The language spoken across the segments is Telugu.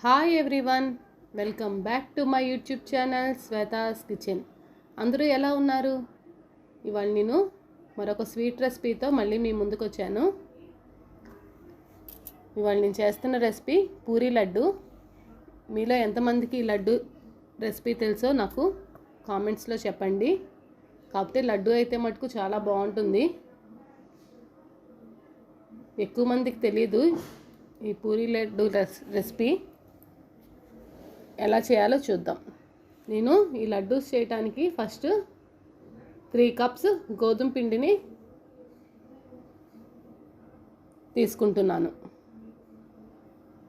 Hi everyone welcome back to my YouTube channel Shweta's kitchen అందరూ ఎలా ఉన్నారు? ఇవాళ నేను మరొక స్వీట్ రెసిపీతో మళ్ళీ మీ ముందుకు వచ్చాను. ఇవాళ నేను చేస్తున్న రెసిపీ పూరీ లడ్డు. మీలో ఎంతమందికి ఈ లడ్డు రెసిపీ తెలుసో నాకు కామెంట్స్లో చెప్పండి. కాకపోతే లడ్డు అయితే మటుకు చాలా బాగుంటుంది. ఎక్కువ మందికి తెలియదు ఈ పూరీ లడ్డు రెస్ రెసిపీ ఎలా చేయాలో చూద్దాం. నేను ఈ లడ్డూస్ చేయడానికి ఫస్ట్ త్రీ కప్స్ గోధుమ పిండిని తీసుకుంటున్నాను.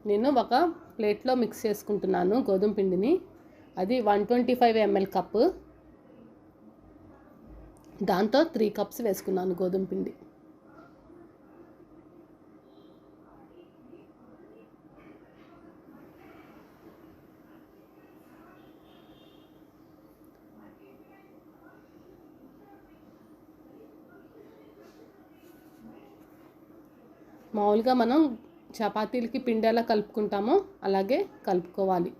నేను ఒక ప్లేట్లో మిక్స్ చేసుకుంటున్నాను గోధుమ పిండిని. అది one twenty five ML cup. దాంతో త్రీ కప్స్ వేసుకున్నాను గోధుమ పిండి. మామూలుగా మనం చపాతీలకి పిండి ఎలా కలుపుకుంటామో అలాగే కలుపుకోవాలి.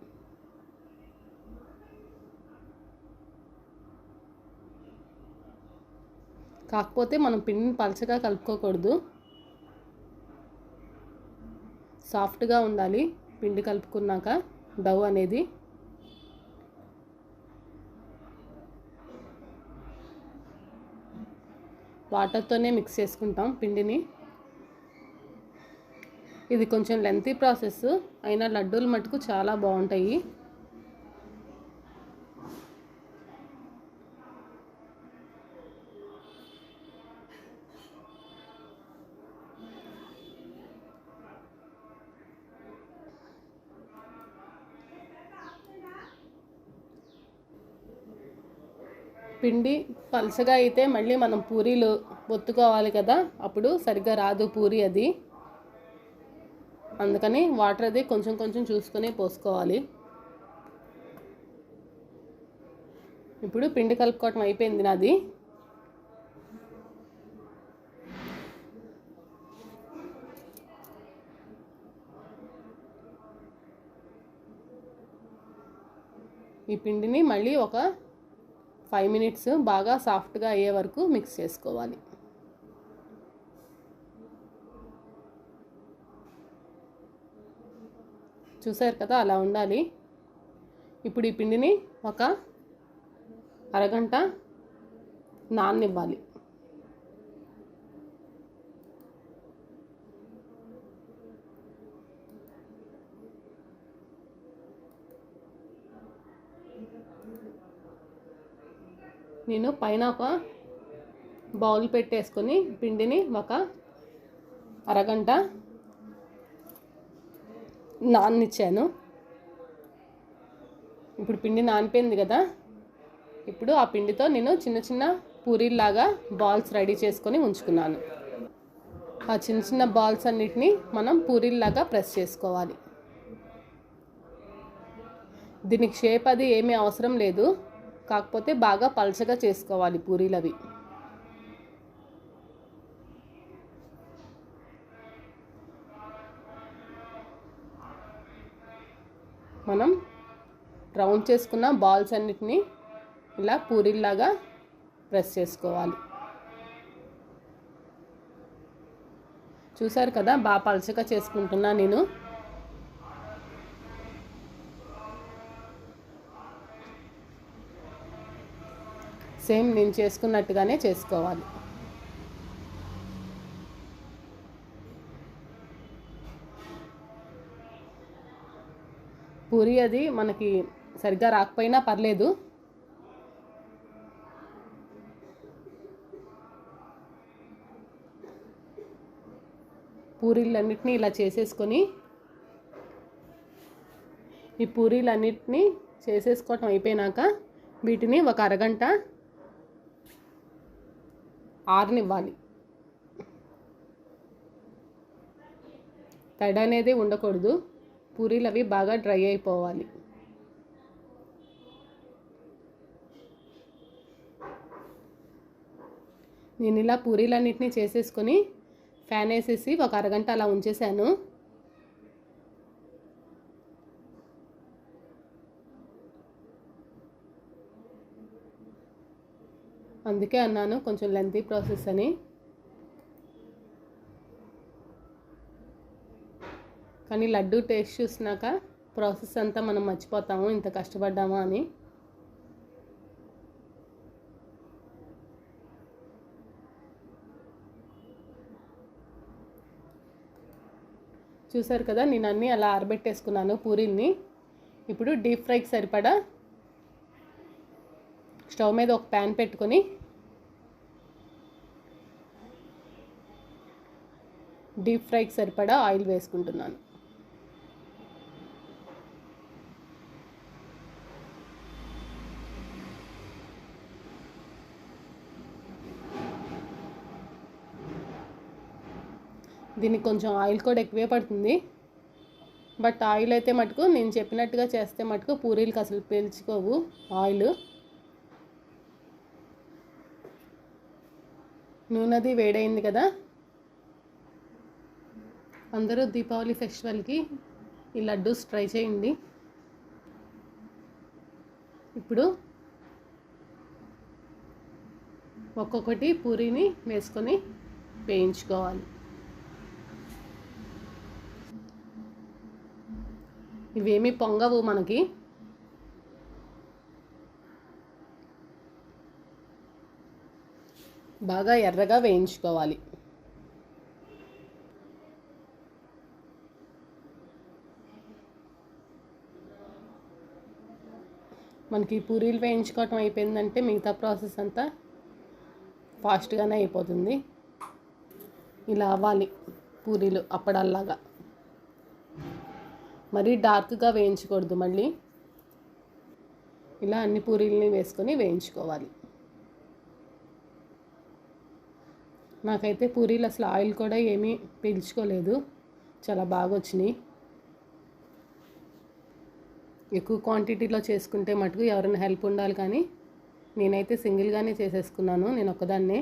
కాకపోతే మనం పిండిని పలచగా కలుపుకోకూడదు. సాఫ్ట్గా ఉండాలి పిండి కలుపుకున్నాక డవ్ అనేది. వాటర్తోనే మిక్స్ చేసుకుంటాం పిండిని. ఇది కొంచెం లెంతీ ప్రాసెస్ అయినా లడ్డూలు మటుకు చాలా బాగుంటాయి. పిండి పలసగా అయితే మళ్ళీ మనం పూరీలు ఒత్తుకోవాలి కదా అప్పుడు సరిగ్గా రాదు పూరి అది. అందుకని వాటర్ అది కొంచెం కొంచెం చూసుకొని పోసుకోవాలి. ఇప్పుడు పిండి కలుపుకోవటం అయిపోయింది నాది. ఈ పిండిని మళ్ళీ ఒక ఫైవ్ మినిట్స్ బాగా సాఫ్ట్గా అయ్యే వరకు మిక్స్ చేసుకోవాలి. చూసారు కదా అలా ఉండాలి. ఇప్పుడు ఈ పిండిని ఒక అరగంట నాననివ్వాలి. నేను పైన ఒక బౌల్ పెట్టేసుకొని పిండిని ఒక అరగంట నాననిచ్చాను. ఇప్పుడు పిండి నానిపోయింది కదా. ఇప్పుడు ఆ పిండితో నేను చిన్న చిన్న పూరీల్లాగా బాల్స్ రెడీ చేసుకొని ఉంచుకున్నాను. ఆ చిన్న చిన్న బాల్స్ అన్నిటిని మనం పూరీల్లాగా ప్రెస్ చేసుకోవాలి. దీనికి షేప్ అది ఏమీ అవసరం లేదు. కాకపోతే బాగా పలచగా చేసుకోవాలి పూరీలు అవి మనం రౌండ్ చేసుకున్న బాల్స్ అన్నిటినీ ఇలా పూరీల్లాగా ప్రెస్ చేసుకోవాలి. చూసారు కదా? బాగా పలచగా చేసుకుంటున్నా నేను. సేమ్ నేను చేసుకున్నట్టుగానే చేసుకోవాలి. పూరి అది మనకి సరిగ్గా రాకపోయినా పర్లేదు. పూరీలన్నిటినీ ఇలా చేసేసుకొని ఈ పూరీలన్నిటినీ చేసేసుకోవటం అయిపోయినాక వీటిని ఒక అరగంట ఆరనివ్వాలి. తడి అనేది ఉండకూడదు. పూరీలు అవి బాగా డ్రై అయిపోవాలి. నేను ఇలా పూరీలన్నింటినీ చేసేసుకొని ఫ్యాన్ వేసేసి ఒక అరగంట అలా ఉంచేసాను. అందుకే అన్నాను కొంచెం లెంతీ ప్రాసెస్ అని. కానీ లడ్డు టేస్ట్ చూసినాక ప్రాసెస్ అంతా మనం మర్చిపోతాము ఇంత కష్టపడ్డామా అని. చూసారు కదా నేను అన్నీ అలా ఆరబెట్టేసుకున్నాను పూరీని ఇప్పుడు డీప్ ఫ్రైకి సరిపడా స్టవ్ మీద ఒక ప్యాన్ పెట్టుకొని డీప్ ఫ్రైకి సరిపడా ఆయిల్ వేసుకుంటున్నాను. దీనికి కొంచెం ఆయిల్ కూడా ఎక్కువే పడుతుంది. బట్ ఆయిల్ అయితే మటుకు నేను చెప్పినట్టుగా చేస్తే మటుకు పూరీలకు అసలు పీల్చుకోవు ఆయిల్. నూనెది వేడైంది కదా. అందరూ దీపావళి ఫెస్టివల్కి ఈ లడ్డూస్ ట్రై చేయండి. ఇప్పుడు ఒక్కొక్కటి పూరీని వేసుకొని వేయించుకోవాలి. ఇవేమీ పొంగవు మనకి. బాగా ఎర్రగా వేయించుకోవాలి. మనకి పూరీలు వేయించుకోవటం అయిపోయిందంటే మిగతా ప్రాసెస్ అంతా ఫాస్ట్గానే అయిపోతుంది. ఇలా అవ్వాలి పూరీలు అప్పుడల్లాగా. మరీ డార్క్గా వేయించకూడదు మళ్ళీ. ఇలా అన్ని పూరీలని వేసుకొని వేయించుకోవాలి. నాకైతే పూరీలు అసలు ఆయిల్ కూడా ఏమీ పీల్చుకోలేదు. చాలా బాగా వచ్చినాయి ఎక్కువ క్వాంటిటీలో చేసుకుంటే మటుకు ఎవరైనా హెల్ప్ ఉండాలి కానీ నేనైతే సింగిల్గానే చేసేసుకున్నాను. నేను ఒక్కదాన్నే.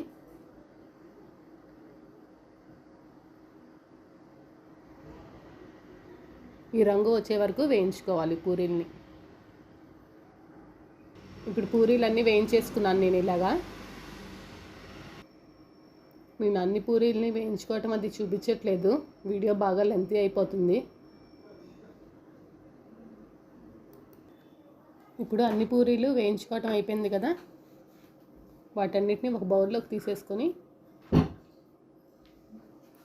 ఈ రంగు వచ్చే వరకు వేయించుకోవాలి పూరీల్ని. ఇప్పుడు పూరీలన్నీ వేయించేసుకున్నాను నేను ఇలాగా. నేను అన్ని పూరీల్ని వేయించుకోవటం అది చూపించట్లేదు. వీడియో బాగా లెంతీ అయిపోతుంది. ఇప్పుడు అన్ని పూరీలు వేయించుకోవటం అయిపోయింది కదా. వాటన్నిటిని ఒక బౌల్లోకి తీసేసుకొని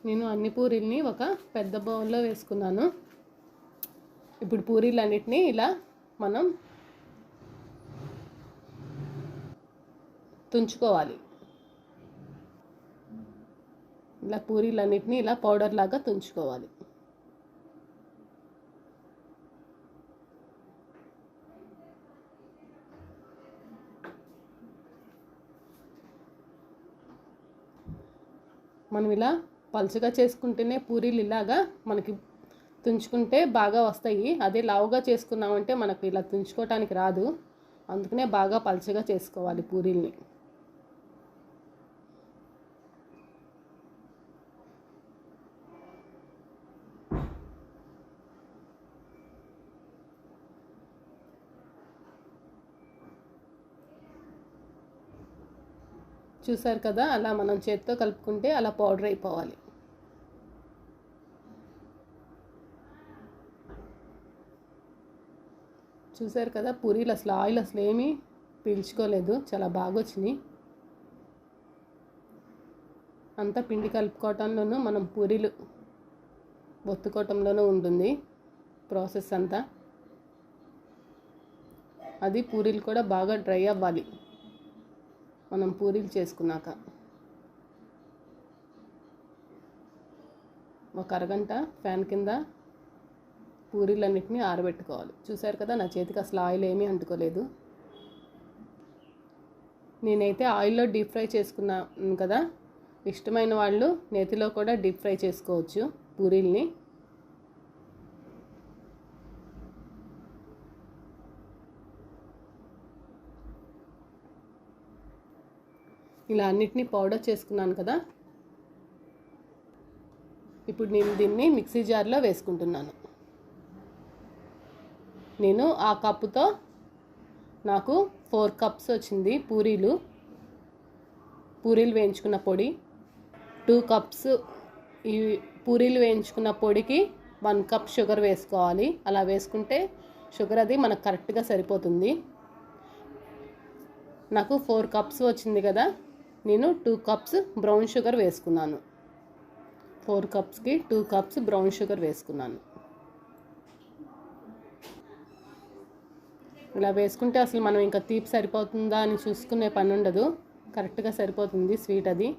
నేను అన్ని పూరీల్ని ఒక పెద్ద బౌల్లో వేసుకున్నాను. ఇప్పుడు పూరీలన్నిటినీ ఇలా మనం తుంచుకోవాలి. ఇలా పూరీలన్నిటినీ ఇలా పౌడర్ లాగా తుంచుకోవాలి. మనం ఇలా పలుచగా చేసుకుంటేనే పూరీలు ఇలాగా మనకి తుంచుకుంటే బాగా వస్తాయి. అదే లావుగా చేసుకున్నామంటే మనకు ఇలా తుంచుకోవటానికి రాదు. అందుకనే బాగా పలచగా చేసుకోవాలి పూరీల్ని. చూసారు కదా అలా మనం చేత్తో కలుపుకుంటే అలా పౌడర్ అయిపోవాలి. చూసారు కదా పూరీలు అసలు ఆయిల్ అసలు ఏమీ పీల్చుకోలేదు. చాలా బాగా వచ్చినాయి అంతా పిండి కలుపుకోవటంలోనూ మనం పూరీలు ఒత్తుకోవటంలోనూ ఉంటుంది ప్రాసెస్ అంతా. అది పూరీలు కూడా బాగా డ్రై అవ్వాలి. మనం పూరీలు చేసుకున్నాక. ఒక అరగంట ఫ్యాన్ కింద పూరీలన్నింటినీ ఆరబెట్టుకోవాలి. చూసారు కదా నా చేతికి అసలు ఆయిల్ ఏమీ అంటుకోలేదు. నేనైతే ఆయిల్లో డీప్ ఫ్రై చేసుకున్నాను కదా ఇష్టమైన వాళ్ళు నేతిలో కూడా డీప్ ఫ్రై చేసుకోవచ్చు పూరీల్ని. ఇలా అన్నిటినీ పౌడర్ చేసుకున్నాను కదా ఇప్పుడు నేను దీన్ని మిక్సీ జార్లో వేసుకుంటున్నాను. నేను ఆ కప్పుతో నాకు ఫోర్ కప్స్ వచ్చింది పూరీలు. పూరీలు వేయించుకున్న పొడి. టూ కప్స్ ఈ పూరీలు వేయించుకున్న పొడికి వన్ కప్ షుగర్ వేసుకోవాలి. అలా వేసుకుంటే షుగర్ అది మనకు కరెక్ట్గా సరిపోతుంది. నాకు ఫోర్ కప్స్ వచ్చింది కదా నేను టూ కప్స్ బ్రౌన్ షుగర్ వేసుకున్నాను. ఫోర్ కప్స్కి టూ కప్స్ బ్రౌన్ షుగర్ వేసుకున్నాను. ఇలా వేసుకుంటే అసలు మనం ఇంకా తీపి సరిపోతుందా అని చూసుకునే పని ఉండదు. కరెక్ట్గా సరిపోతుంది స్వీట్ అది.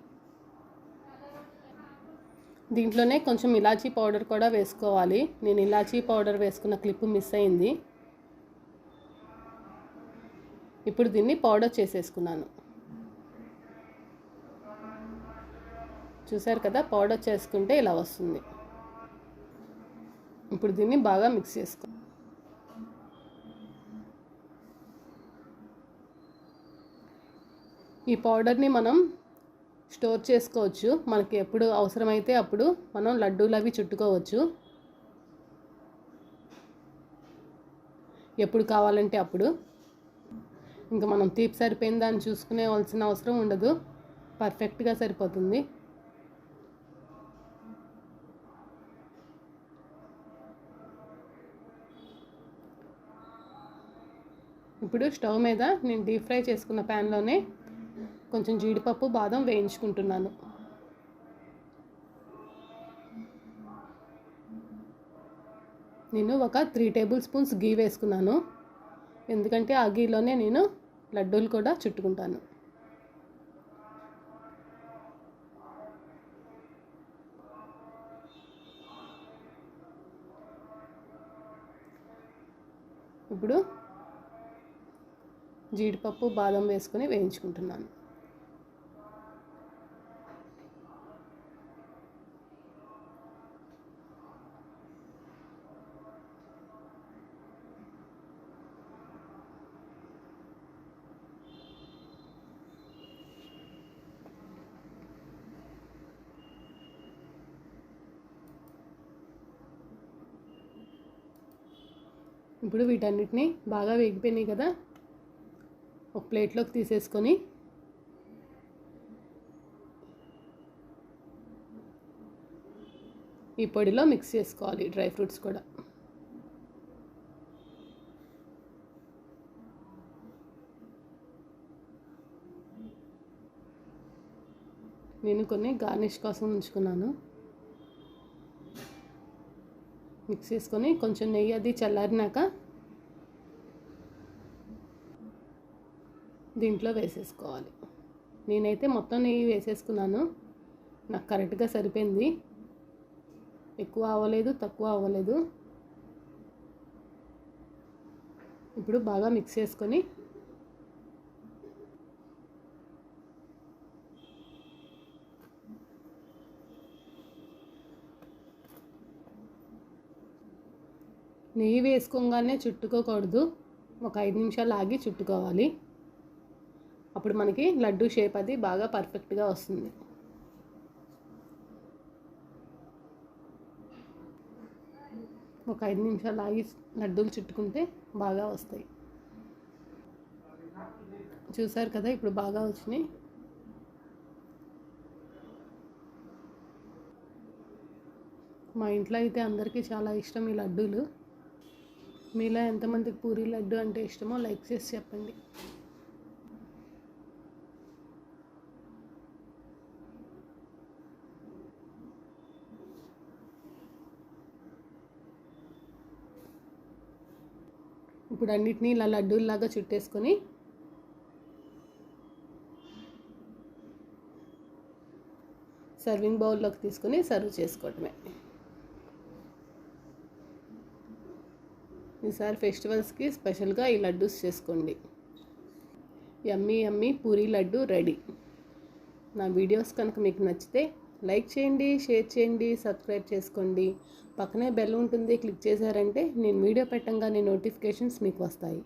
దీంట్లోనే కొంచెం ఇలాచీ పౌడర్ కూడా వేసుకోవాలి. నేను ఇలాచీ పౌడర్ వేసుకున్న క్లిప్ మిస్ అయింది. ఇప్పుడు దీన్ని పౌడర్ చేసేసుకున్నాను. చూసారు కదా? పౌడర్ చేసుకుంటే ఇలా వస్తుంది. ఇప్పుడు దీన్ని బాగా మిక్స్ చేసుకో ఈ పౌడర్ని మనం స్టోర్ చేసుకోవచ్చు. మనకి ఎప్పుడు అవసరమైతే అప్పుడు మనం లడ్డూలు అవి చుట్టుకోవచ్చు. ఎప్పుడు కావాలంటే అప్పుడు. ఇంకా మనం తీపి సరిపోయిందా అని చూసుకునేవలసిన అవసరం ఉండదు. పర్ఫెక్ట్గా సరిపోతుంది. ఇప్పుడు స్టవ్ మీద నేను డీప్ ఫ్రై చేసుకున్న ప్యాన్లోనే కొంచెం జీడిపప్పు బాదం వేయించుకుంటున్నాను. నేను ఒక త్రీ టేబుల్ స్పూన్స్ గీ వేసుకున్నాను. ఎందుకంటే ఆ గీలోనే నేను లడ్డూలు కూడా చుట్టుకుంటాను. ఇప్పుడు జీడిపప్పు బాదం వేసుకొని వేయించుకుంటున్నాను. ఇప్పుడు వీటన్నిటిని బాగా వేగిపోయినాయి కదా. ఒక ప్లేట్లోకి తీసేసుకొని ఈ పొడిలో మిక్స్ చేసుకోవాలి డ్రై ఫ్రూట్స్ కూడా. నేను కొన్ని గార్నిష్ కోసం ఉంచుకున్నాను. మిక్స్ చేసుకొని కొంచెం నెయ్యి అది చల్లారినాక దీంట్లో వేసేసుకోవాలి. నేనైతే మొత్తం నెయ్యి వేసేసుకున్నాను. నాకు కరెక్ట్గా సరిపోయింది. ఎక్కువ అవ్వలేదు తక్కువ అవ్వలేదు. ఇప్పుడు బాగా మిక్స్ చేసుకొని నెయ్యి వేసుకోగానే చుట్టుకోకూడదు. ఒక ఐదు నిమిషాలు ఆగి చుట్టుకోవాలి. అప్పుడు మనకి లడ్డు షేప్ అది బాగా పర్ఫెక్ట్గా వస్తుంది. ఒక ఐదు నిమిషాలు ఆగి లడ్డూలు చుట్టుకుంటే బాగా వస్తాయి. చూసారు కదా ఇప్పుడు బాగా వచ్చినాయి. మా ఇంట్లో అయితే అందరికీ చాలా ఇష్టం ఈ లడ్డూలు. మీలో ఎంతమందికి పూరి లడ్డు అంటే ఇష్టమో లైక్ చేసి చెప్పండి. ఇప్పుడు అన్నిటినీ ఇలా లడ్డూల్లాగా చుట్టేసుకొని సర్వింగ్ బౌల్లోకి తీసుకొని సర్వ్ చేసుకోవటమే. ఈసారి ఫెస్టివల్స్కి స్పెషల్గా ఈ లడ్డూస్ చేసుకోండి. Yummy yummy puri laddu ready. నా వీడియోస్ కనుక మీకు నచ్చితే లైక్ చేయండి షేర్ చేయండి సబ్స్క్రైబ్ చేసుకోండి. పక్కనే బెల్ ఉంటుంది క్లిక్ చేశారంటే నేను వీడియో పెట్టంగానే నోటిఫికేషన్స్ మీకు వస్తాయి.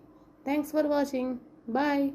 Thanks for watching. బాయ్.